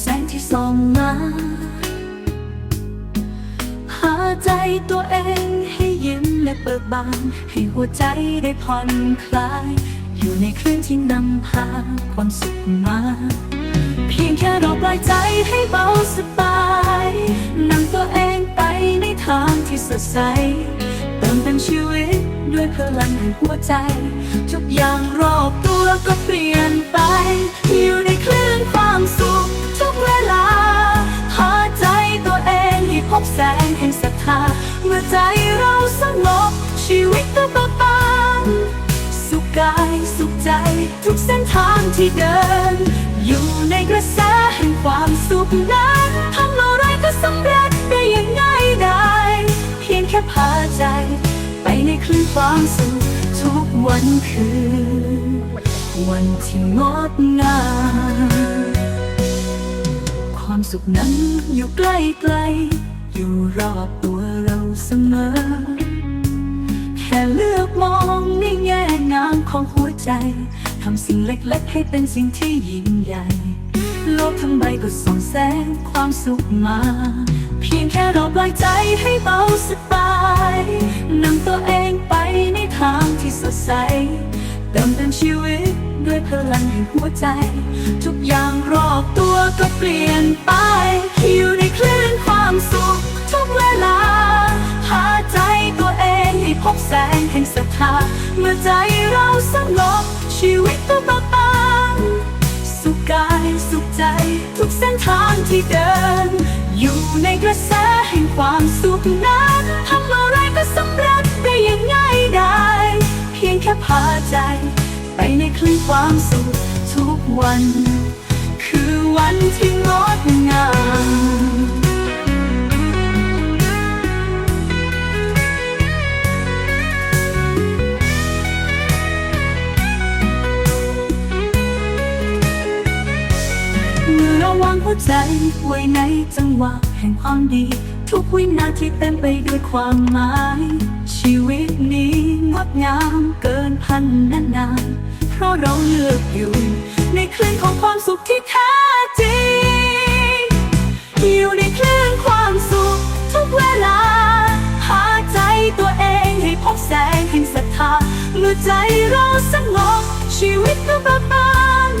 แสงที่ส่องมา หาใจตัวเองให้ยิ้มและเบิกบาน ให้หัวใจได้ผ่อนคลาย อยู่ในคลื่นที่นำพาความสุขมา เพียงแค่เราปล่อยใจให้เบาสบายนำตัวเองไปในทางที่สดใส เติมเต็มชีวิตด้วยพลังแห่งหัวใจ ทุกอย่างรอบตัวก็เปลี่ยนไป บแสงแห่งศรัทธาเมื่อใจเราสงบชีวิตก็เบิกบานสุขกายสุขใจ ทุกเส้นทางที่เดิน อยู่ในกระแสแห่งความสุขนั้นทำอะไรก็สำเร็จได้อย่างง่ายดายเพียงแค่พาใจ ไปในคลื่นความสุขทุกวันคือวันที่งดงามความสุขนั้นอยู่ใกล้ๆอยู่ รอบตัวเราเสมอ แค่เลือกมองในแง่งามของหัวใจ ทำสิ่งเล็กๆ ให้เป็นสิ่งที่ยิ่งใหญ่ โลกทั้งใบก็ส่องแสงความสุขมา เพียงแค่เราปล่อยใจให้เบาสบายนำตัวเองไปในทางที่สดใสเติมเต็มชีวิตด้วยพลังแห่งหัวใจ ทุกอย่างรอบตัวก็เปลี่ยนไปาเมื่อใจเราสงบชีวิตก็เบิกบานสุขกายสุขใจ ทุกเส้นทางที่เดิน อยู่ในกระแสแห่งความสุขนั้นทำอะไรก็สำเร็จได้อย่างง่ายดายเพียงแค่พาใจ ไปในคลื่นความสุขทุกวัน วางหัวใจไว้ในจังหวะแห่งความดี ทุกวินาทีเต็มไปด้วยความหมาย ชีวิตนี้งดงามเกินพันนานานเพราะเราเลือกอยู่ ในคลื่นของความสุขที่แท้จริงอยู่ในคลื่นความสุขทุกเวลา หาใจตัวเองให้พบแสงแห่งศรัทธาเมื่อใจเราสงบชีวิตก็เบิกบาน